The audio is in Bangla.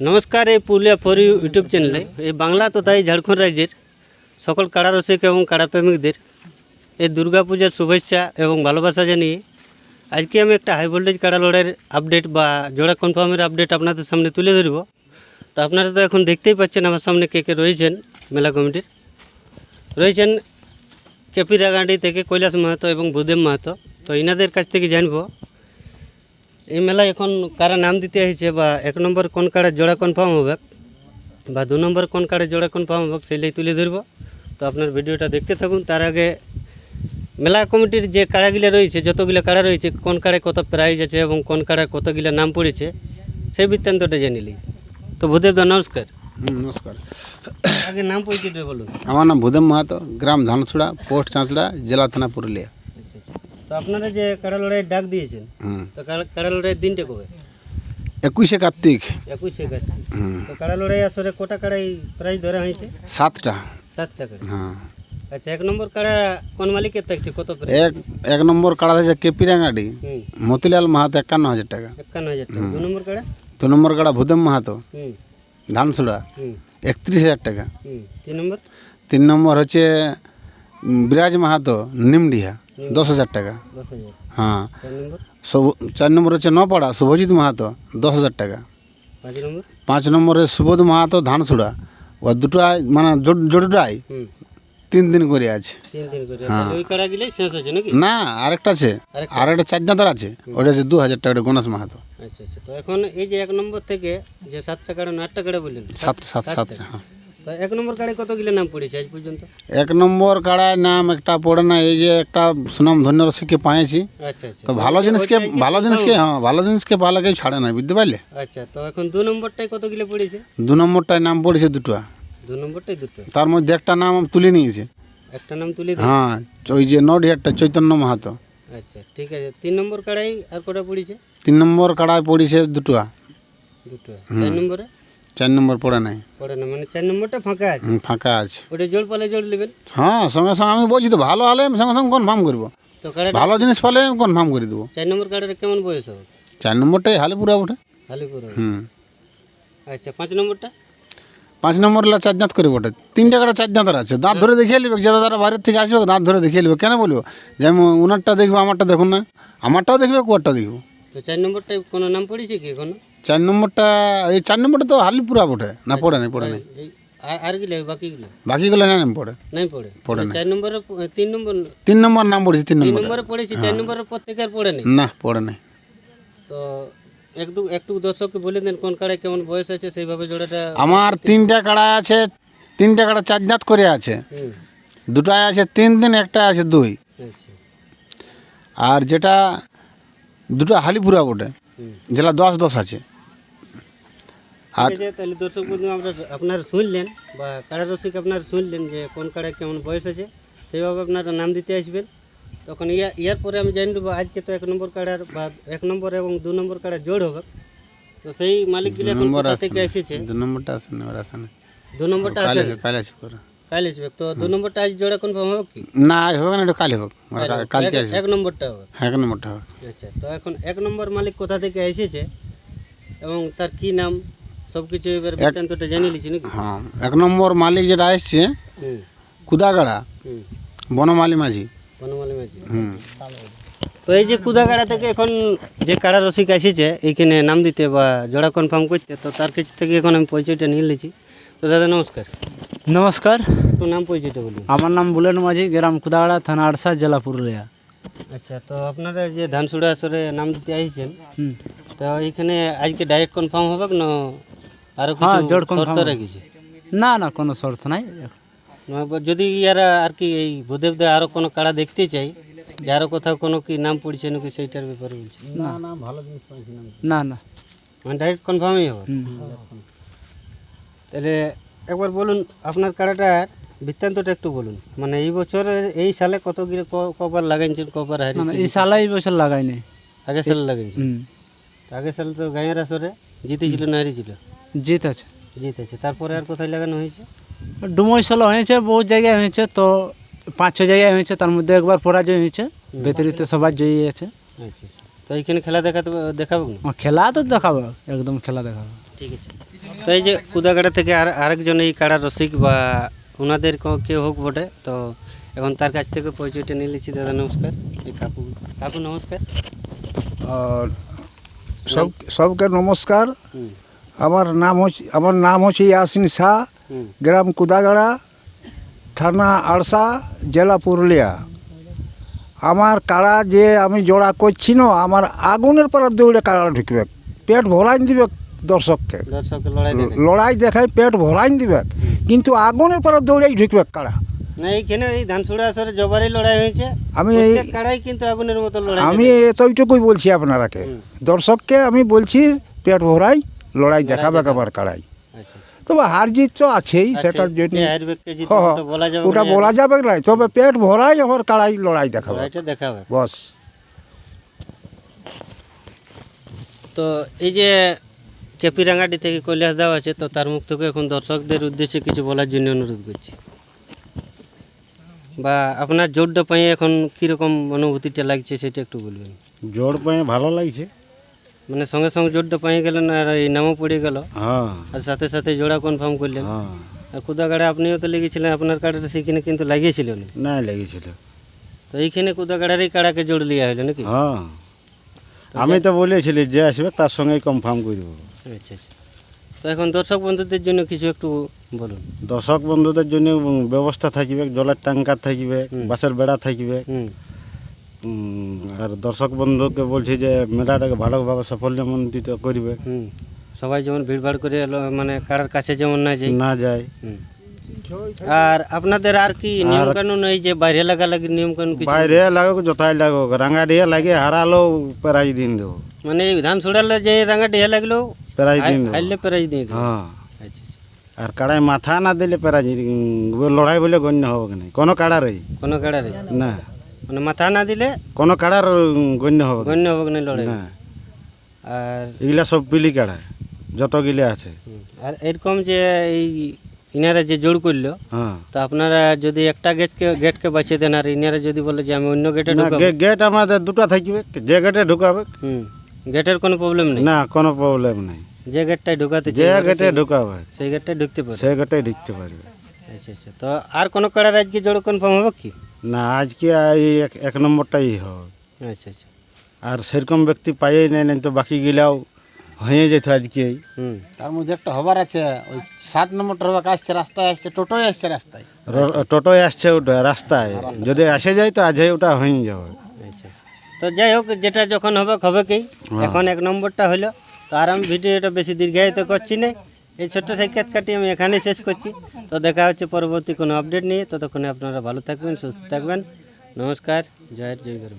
নমস্কার, এই পুরুলিয়া ফর ইউ ইউটিউব চ্যানেলে, এই বাংলা তথা এই ঝাড়খণ্ড রাজ্যের সকল কাড়া রসিক এবং কাড়া প্রেমিকদের এই দুর্গাপূজার শুভেচ্ছা এবং ভালোবাসা জানিয়ে আজকে আমি একটা হাই ভোল্টেজ কাড়া লড়াইয়ের আপডেট বা জোড়া কনফার্মের আপডেট আপনাদের সামনে তুলে ধরব। তো আপনারা তো এখন দেখতেই পাচ্ছেন আমার সামনে কে কে রয়েছেন মেলা কমিটির। রয়েছেন কেপিরাগাঁডি থেকে কৈলাস মাহাতো এবং বুদেব মাহাতো। তো ইনাদের কাছ থেকে জানব এই মেলায় এখন কারা নাম দিতে হয়েছে বা এক নম্বর কোন কার্ডের জোড়া কনফার্ম হবে বা দু নম্বর কোন কার্ডের জোড়া কনফার্ম হবে সেইটাই তুলে ধরবো। তো আপনার ভিডিওটা দেখতে থাকুন। তার আগে মেলা কমিটির যে কাড়াগুলো রয়েছে যতগুলো কাড়া রয়েছে কোন কাড়ে কত প্রাইজ আছে এবং কোন কাড়ার কতগুলো নাম পড়েছে সেই বৃত্তান্তটা জেনে নিই। তো ভূদেব দা নমস্কার। নমস্কার। আগে নাম পরিচয়টা বলুন। আমার নাম ভূদেব মাহাতো গ্রাম ধানছড়া পোস্ট চাঁচড়া জেলা থানা পুরুলিয়া। তো আপনারা যে কাড়া লড়াই ডাক দিয়েছেন তো কাড়া- দিনটা কবে? একুশে কার্তিক। একুশে কার্তিক। তো কাড়া লড়াই আসরে কটা কাড়াই প্রাইজ ধরা হয়েছে? সাতটা। সাতটা কাড়া হ্যাঁ। আচ্ছা এক নম্বর কাড়া কোন মালিকের থাকছে? কত এক এক নম্বর কাড়া আছে মতিলাল মাহাতো একান্ন হাজার টাকা। একান্ন হাজার টাকা। দু নম্বর কাড়া? দু নম্বর কাড়া ভূদেব মাহাতো। হুম। ধানছড়া একত্রিশ হাজার টাকা। তিন নম্বর? তিন নম্বর হচ্ছে বিরাজ মাহাতো নিমডিহা। দশ হাজার টাকা। হ্যাঁ। চার নম্বর? চার নম্বর হচ্ছে নপাড়া শুভজিৎ মাহাতো দশ হাজার টাকা। পাঁচ নম্বর? সুবোধ মাহাতো ধানছড়া। ও দুটাই মানে জো- জোড়াটাই তিন দিন করে আছে। নাকি? না আরেকটা আছে। আরেকটা? আর একটা চার দাঁতার আছে। ওটা আছে দু হাজার টাকা গণেশ মাহাতো। আচ্ছা আচ্ছা। তো এখন এই যে এক নম্বর থেকে যে সাতটা কাড়া না আটটা কাড়া বললেন সাত সাত সাত হ্যাঁ। তো এক নম্বর কাড়ে কতগুলো নাম পড়েছে আজ পর্যন্ত? এক নম্বর কাড়ায় নাম একটা পড়ে না এই যে একটা সুনাম ধন্য রসিককে পাইছি। আচ্ছা আচ্ছা। তো ভালো জিনিসকে ভালো জিনিসকে হ্যাঁ। ভালো জিনিসকে ভালো কেউ ছাড়ে না বুঝতে পারলে? আচ্ছা তো এখন দু নম্বরটাই কতগুলো পড়েছে? দু নম্বরটায় নাম পড়েছে দুটো। দু নম্বরটাই দুটো? তার মধ্যে একটা নাম তুলে নিয়েছে। একটা নাম তুলে হ্যাঁ ওই যে নডিহাটটা চৈতন্য মাহাতো। আচ্ছা ঠিক আছে। তিন নম্বর কাড়াই আর কটা পড়েছে? তিন নম্বর কাড়ায় পড়েছে দুটো। দুটো। চার নম্বরে? চার নম্বর পড়ে নাই। পড়ে না মানে চার নম্বরটা ফাঁকা আছে? ফাঁকা আছে। ওটা জোর পালে জোর নেবেন হ্যাঁ সঙ্গে সঙ্গে আমি বলছি তো ভালো হলে সঙ্গে সঙ্গে কনফার্ম করব। তো ভালো জিনিস পেলে কনফার্ম করে দেবো। চার নম্বর কাড়াটা কেমন বয়স হবে? চার নম্বরটাই হালে পুরা ওঠে হালিপুর। হুম। আচ্ছা পাঁচ নম্বরটা? পাঁচ নম্বর হলে চার দাঁত করে বটে। তিনটা কাটা চার দাঁতের আছে। দাঁত ধরে দেখিয়ে নেবে যারা তারা বাইরের থেকে আসবে দাঁত ধরে দেখিয়ে নেবে কেন বলব? যে আমি ওনারটা দেখব আমারটা দেখুন না। আমারটাও দেখবে কুয়ারটাও দেখব। তো চার নম্বরটায় কোনো নাম পড়েছে কি এখনও? চার নম্বরটা এই চার নম্বরটা তো হালি পুরা বটে। না পড়ে নাই পড়ে নাই। আর- গিলে বাকিগুলো? বাকিগুলো না পড়ে। নাই পড়ে? পড়ে না চার নম্বরে তিন নম্বর তিন নম্বর নাম পড়েছে তিন নম্বর। নম্বরে পড়েছে চার নম্বরের পর থেকে পড়ে নেই? না পড়ে নাই। তো একটু একটু দর্শককে বলে দেন কোন কাড়ায় কেমন বয়স আছে সেইভাবে জোড়াটা আমার তিনটা কাড়া আছে তিনটা কাড়া চার দাঁত করে আছে। দুটায় আছে তিন দিন একটা আছে দুই। আচ্ছা। আর যেটা দুটো হালিপুরা বটে। যেটা দশ দশ আছে। আর তাহলে দর্শক বন্ধু আমরা আপনারা শুনলেন বা কাড়া রসিক আপনারা শুনলেন যে কোন কেমন বয়স আছে সেইভাবে আপনারা নাম দিতে আসবেন। তখন ইয়া ইয়ার পরে আমি জানি দেবো আজকে তো এক নম্বর কাড়ার বা এক নম্বর এবং দু নম্বর কাড়া জোড় হবে। তো সেই মালিকগুলো এখন কোথা থেকে এসেছে? দু নম্বরটা না দু নম্বরটা কাল কাল আসবে তো দু নম্বরটা আজ জোড়া কনফার্ম হবে কি? না আজ হবে না এটা কালে কালকে এক- আসবে। এক নম্বরটা হবে। এক নম্বরটা হবে। আচ্ছা তো এখন এক নম্বর মালিক কোথা থেকে এসেছে এবং তার কি নাম? সব কিছু এবার বৃত্তান্তটা জানিয়ে নিচ্ছি নাকি? হ্যাঁ এক নম্বর মালিক যেটা আসছে কুদাগাড়া বনমালী মাঝি। বনমালী মাঝি। হুম। তো এই যে কুদাগাড়া থেকে এখন যে কাড়া রসিক এসেছে এইখানে নাম দিতে বা জোড়া কনফার্ম করতে তো তার কাছ থেকে এখন আমি পরিচয়টা নিয়ে নিয়েছি। তো দাদা নমস্কার। নমস্কার। তো নাম পরিচয়টা বলুন। আমার নাম বুলেন মাঝি গ্রাম কুদাগড়া থানা আড়সা জেলা পুরুলিয়া। আচ্ছা তো আপনারা যে ধানসুড়া আসরে নাম দিতে আসছেন তো এইখানে আজকে ডাইরেক্ট কনফার্ম হবে না আরও হ্যাঁ, কিছু শর্ত রেখেছে? না না কোনো শর্ত নাই। যদি ইয়ারা আর কি এই ভূদেব দা আরও কোনো কাড়া দেখতে চাই যে আরও কোথাও কোনো কি নাম পড়ছে নাকি সেইটার ব্যাপারে বলছি। না। না না মানে ডাইরেক্ট কনফার্মই হবে। তাহলে একবার বলুন আপনার কাড়াটার বৃত্তান্তটা একটু বলুন। মানে এই বছর এই সালে কত গিরে ক- কবার লাগাইছেন কবার হারিয়েছেন? এই সালে এই বছর লাগাইনি। আগের সালে লাগাইছেন। আগের সালে তো গাঁয়ের আসরে জিতেছিল না হারিয়েছিল। জিত আছে। জিতেছে তারপরে আর কোথায় লাগানো হয়েছে? ডুমই সালে হয়েছে বহুত জায়গায় হয়েছে তো পাঁচ ছ জায়গায় হয়েছে তার মধ্যে একবার পরাজয় হয়েছে ব্যতিরিক্ত সবার জয়ী আছে। আচ্ছা আচ্ছা। তো এইখানে খেলা দেখাতে দেখাবো না? খেলা তো দেখাবো একদম খেলা দেখাবো। ঠিক আছে। তো এই যে কুদাগাড়া থেকে আর আরেকজন এই কাড়া রসিক বা ওনাদের ক- কেউ হোক বটে তো এখন তার কাছ থেকে পরিচয়টা নিয়ে নিচ্ছি। দাদা নমস্কার। এই কাকু কাকু নমস্কার। আর সব সবকে নমস্কার। হুম। আমার নাম হচ্ছে আমার নাম হচ্ছে ইয়াসিন শাহ গ্রাম কুদাগাড়া থানা আড়সা জেলা পুরুলিয়া। আমার কাড়া যে আমি জোড়া করছি না আমার আগুনের পর দৌড়ে কাড়া ঢুকবে। পেট ভরাইন দিবে দর্শককে। লড়াই দেখে দেখায় পেট ভরাইন দিবে। কিন্তু আগুনের পর দৌড়েই ঢুকবে কাড়া। আমি এই কাড়াই কিন্তু আগুনের মতো আমি। এতটুকুই বলছি আপনারাকে। দর্শককে আমি বলছি পেট ভরাই লড়াই দেখাবে। আবার কাড়াই। আচ্ছা তবে হার জিত তো আছেই আচ্ছা, সেটার জন্য কে হারবে, কে জিতবে, হ, হ, ওটা বলা যাবে ওটা না। বলা যাবে তবে পেট ভরাই আমার কাড়াই লড়াই দেখাবে। দেখাবে। বস। তো এই যে কেপিরাঙ্গাটি থেকে কৈলাস দেওয়া আছে তো তার মুখ থেকে এখন দর্শকদের উদ্দেশ্যে কিছু বলার জন্য অনুরোধ করছি। বা আপনার জোরটা পাই এখন কীরকম অনুভূতিটা লাগছে সেটা একটু বলবেন। জোর পাই ভালো লাগছে। মানে সঙ্গে সঙ্গে জোরটা পাই গেলেন আর এই নামও পড়ে গেল। হ্যাঁ। আর সাথে সাথে জোড়া কনফার্ম করলেন। হ্যাঁ। আর কুদাগাড়ে আপনিও তো লেগেছিলেন আপনার কাড়াটা সেখানে কিন্তু লাগিয়েছিলেন না লেগেছিল। তো এইখানে কুদাগাড়ারই কাড়াকে জোড় লিয়া হলো নাকি? হ্যাঁ। আমি তো বলেছিলি যে আসবে তার সঙ্গেই কনফার্ম করব আচ্ছা আচ্ছা। তো এখন দর্শক বন্ধুদের জন্য কিছু একটু বলুন। দর্শক বন্ধুদের জন্য ব্যবস্থা থাকবে জলের ট্যাঙ্কার থাকবে বাসের বেড়া থাকবে। আর দর্শক বন্ধুকে বলছি যে মেলাটাকে ভালোভাবে সাফল্যমণ্ডিত করবে। সবাই যেমন ভিড়ভাড় করে মানে কারার কাছে যেমন না যাই না যায়। আর আপনাদের আর কি নিয়ম কানুন এই যে বাইরে লাগালাগি নিয়ম কানুন কিছু? বাইরে লাগুক যথাই লাগুক রাঙা দিয়ে লাগে হারালেও প্রাইজ দিন দেবো। মানে ধান ছড়ালে যে রাঙা ডিহা লাগল প্রাইজ দিন দেবো। হাইলে প্রাইজ দেবে। হ্যাঁ। আচ্ছা আচ্ছা। আর কাড়াই মাথা না দিলে প্রাইজ লড়াই বলে গণ্য হবে না কোনো কাড়ারই কোনো কাড়ারে না। মানে মাথা না দিলে কোনো কাড়ার গণ্য হবে গণ্য হবে না লড়াই। না। আর এগুলা সব পিলি কাড়া যতগুলি আছে। আর এরকম যে এই ইনারা যে জোর করল হ্যাঁ। তো আপনারা যদি একটা গেটকে গেটকে বাঁচিয়ে দেন আর ইনারা যদি বলে যে আমি অন্য গেটে গেট আমাদের দুটো থাকবে যে গেটে ঢুকাবে। গেটের কোনো প্রবলেম নেই? না কোনো প্রবলেম নেই। যে গেটটাই ঢুকাতে যে গেটে ঢুকাবে সেই গেটটাই ঢুকতে পারে সে গেটে ঢুকতে পারবে। আচ্ছা আচ্ছা। তো আর কোনো কাড়ার আজকে জোর কনফার্ম হবে কি? না আজকে এই এক- এক নম্বরটাই হবে আচ্ছা আচ্ছা। আর সেরকম ব্যক্তি পাইই নেই নাই তো বাকি গিলাও হয়ে যেত আজকেই। হুম। তার মধ্যে একটা হবার আছে ওই ষাট নম্বরটা হবার আসছে রাস্তায় আসছে টোটোয় আসছে রাস্তায়। র- টোটোয় আসছে ওটা রাস্তায়। যদি আসে যায় তো আজই ওটা হয়ে যাবে। আচ্ছা আচ্ছা। তো যাই হোক যেটা যখন হবে হবে কি এখন এক নম্বরটা হলো তো আর আমি ভিডিওটা বেশি দীর্ঘায়িত করছি না। এই ছোট্ট সাক্ষাৎকারটি আমি এখানেই শেষ করছি। তো দেখা হচ্ছে পরবর্তী কোনো আপডেট নিয়ে। ততক্ষণে আপনারা ভালো থাকবেন, সুস্থ থাকবেন। নমস্কার, জয় জয় গরু